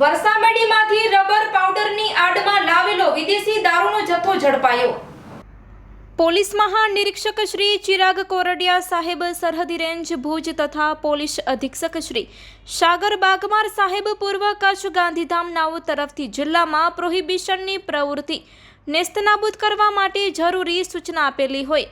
વરસામેડીમાંથી rubber પાવડરની આડમાં લાવેલો વિદેશી દારૂનો જથ્થો ઝડપાયો. પોલીસ મહાનિરીક્ષક શ્રી ચિરાગ કોરડિયા સાહેબ સરહદી રેન્જ ભુજ તથા પોલીસ અધિક્ષક શ્રી સાગર બાગમાર સાહેબ પૂર્વ કચ્છ ગાંધીધામ નાઓ તરફથી જિલ્લામાં પ્રોહિબિશનની પ્રવૃત્તિ નેસ્તનાબૂદ કરવા માટે જરૂરી સૂચના આપેલી હોય.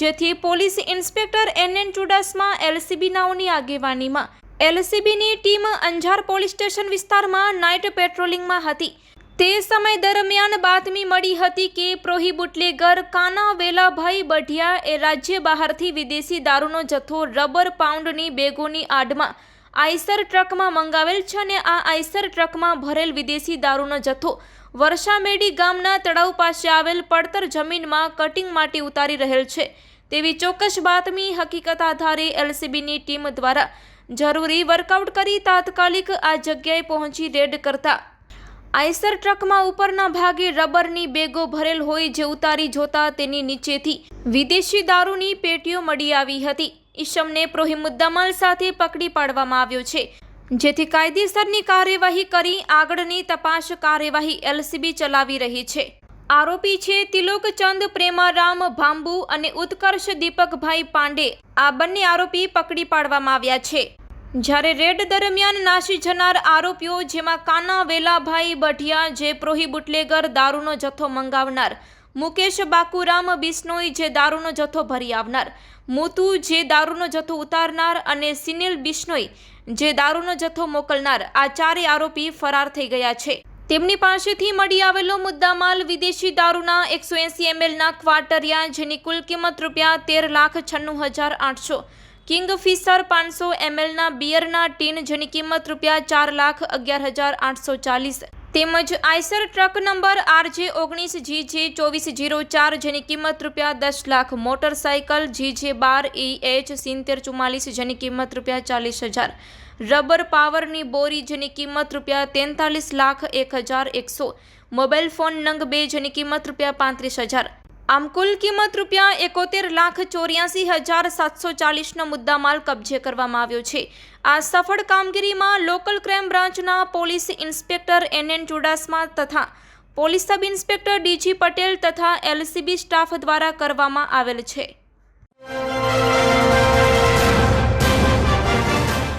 જેથી police inspector N N Chudasama LCB નાઓની આગેવાનીમાં એલસીબીની ટીમ અંજાર પોલીસ સ્ટેશન વિસ્તારમાં નાઇટ પેટ્રોલિંગમાં હતી. તે સમય દરમિયાન બાતમી મળી હતી કે પ્રોહી બુટલેગર કાના વેલાભાઈ બઢિયા એ રાજ્ય બહારથી વિદેશી દારૂનો જથ્થો રબર પાઉન્ડની બેગોની આડમાં આઈસર ટ્રકમાં મંગાવેલ છે અને આ આઈસર ટ્રકમાં ભરેલ વિદેશી દારૂનો જથ્થો વર્ષામેડી ગામના તળાવ પાસે આવેલ પડતર જમીનમાં કટિંગ માટે ઉતારી રહેલ છે. તેવી ચોક્કસ બાતમી હકીકત આધારે એલસીબીની ટીમ દ્વારા જરૂરી વર્કઆઉટ કરી તાત્કાલિક આ જગ્યાએ પહોંચી રેડ કરતા. આઈસર ટ્રકમાં ઉપરના ભાગે રબરની બેગો ભરેલ હોય જે ઉતારી જોતા તેની નીચેથી વિદેશી દારૂની પેટીઓ મળી આવી હતી. ઈશમને પ્રોહિમુદ્દામાલ સાથે પકડી પાડવામાં આવ્યો છે. જેથી કાયદેસરની કાર્યવાહી કરી આગળની તપાસ કાર્યવાહી એલસીબી ચલાવી રહી છે. આરોપી છે તિલોકચંદ પ્રેમારામ ભાંબુ અને ઉત્કર્ષ દીપકભાઈ પાંડે. આ બંને આરોપી પકડી પાડવામાં આવ્યા છે. જ્યારે રેડ દરમિયાન નાસી જનાર આરોપીઓ જેમાં કાના વેલાભાઈ બઢિયા જે પ્રોહી બુટલેગર દારૂનો જથ્થો મંગાવનાર, મુકેશ બાકુરામ બિશ્નોઈ જે દારૂનો જથ્થો ભરી આવનાર, મોતુ જે દારૂનો જથ્થો ઉતારનાર અને સિનિલ બિશ્નોઈ જે દારૂનો જથ્થો મોકલનાર આ ચારે આરોપી ફરાર થઈ ગયા છે. તેમની પાસેથી મળી આવેલો મુદ્દામાલ વિદેશી દારૂના એકસો એંસી એમએલના ક્વાર્ટરિયા, જેની કુલ કિંમત રૂપિયા તેર લાખ છન્નું હજાર આઠસો કિંગફિશર પાંચસો એમએલના બિયરના ટીન જેની કિંમત રૂપિયા ચાર લાખ અગિયાર હજાર આઠસો ચાલીસ. તેમજ આઈસર ટ્રક નંબર આરજે ઓગણીસ જી જે ચોવીસ જીરો ચાર જેની કિંમત રૂપિયા દસ લાખ મોટરસાયકલ જી જે બાર ઈ એચ સિત્તેર ચુમ્માલીસ જેની કિંમત રૂપિયા ચાલીસ હજાર, રબર પાવરની બોરી જેની કિંમત રૂપિયા તેતાલીસ લાખ એક હજાર એકસો, મોબાઈલ ફોન નંગ બે જેની કિંમત રૂપિયા પાંત્રીસ હજાર આમ કુલ કિંમત રૂપિયા એકોતેર લાખ ચોર્યાસી હજાર સાતસો ચાલીસનો મુદ્દામાલ કબજે કરવામાં આવ્યો છે. આ સફળ કામગીરીમાં લોકલ ક્રાઇમ બ્રાન્ચના police inspector N N Chudasama તથા police sub inspector DG Patel તથા એલસીબી સ્ટાફ દ્વારા કરવામાં આવેલ છે.